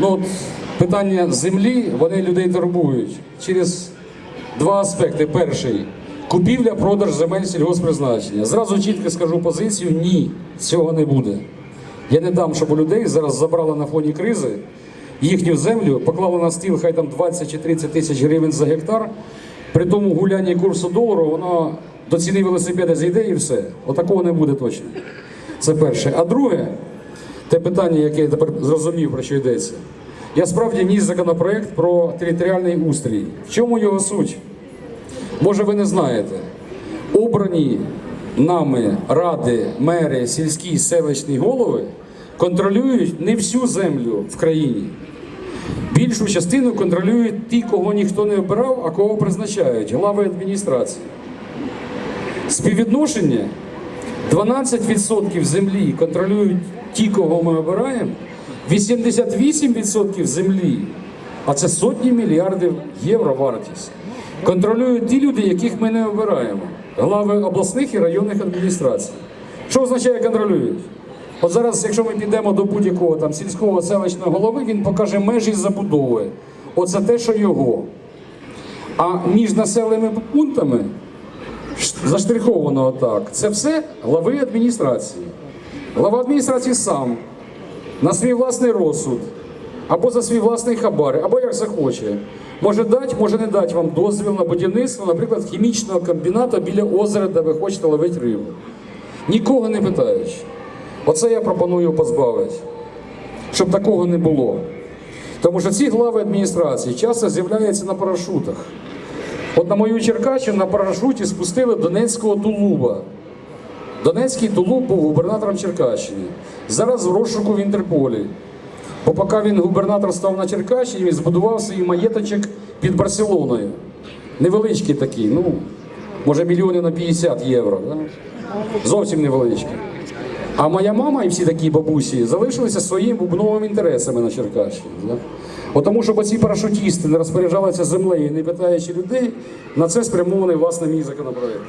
Ну, от, питання землі, вони людей турбують через два аспекти. Перший купівля, продаж земель сільгоспризначення. Зразу чітко скажу позицію: ні, цього не буде. Я не дам, щоб у людей зараз забрали на фоні кризи їхню землю, поклали на стіл хай там 20 чи 30 тисяч гривень за гектар. При тому гулянні курсу долару воно до ціни велосипеда зійде і все. Отакого не буде точно. Це перше. А друге, те питання, яке я тепер зрозумів, про що йдеться. Я справді вніс законопроект про територіальний устрій. В чому його суть? Може, ви не знаєте. Обрані нами ради, мери, сільські селищні голови контролюють не всю землю в країні. Більшу частину контролюють ті, кого ніхто не обирав, а кого призначають глави адміністрації. Співвідношення 12% землі контролюють ті, кого ми обираємо, 88% землі, а це сотні мільярдів євро вартість. Контролюють ті люди, яких ми не обираємо, глави обласних і районних адміністрацій. Що означає контролюють? От зараз, якщо ми підемо до будь-якого там сільського селищного голови, він покаже межі забудови. Оце те, що його. А між населеними пунктами заштриховано так. Це все глави адміністрації. Глава адміністрації сам на свій власний розсуд, або за свій власний хабар, або як захоче. Може дати, може не дати вам дозвіл на будівництво, наприклад, хімічного комбінату біля озера, де ви хочете ловити рибу. Нікого не питаючи. Оце я пропоную позбавити, щоб такого не було. Тому що ці глави адміністрації часто з'являються на парашутах. От на мою Черкащину на парашуті спустили Донецького тулуба. Донецький тулуб був губернатором Черкащини. Зараз в розшуку в Інтерполі. Бо поки він губернатор став на Черкащині, він збудував свій маєточок під Барселоною. Невеличкий такий, ну, може мільйонів на 50 євро. Да? Зовсім невеличкий. А моя мама і всі такі бабусі залишилися своїми бубновими інтересами на Черкащині. От тому, щоб ці парашутісти не розпоряджалися землею, не питаючи людей, на це спрямований власне мій законопроект.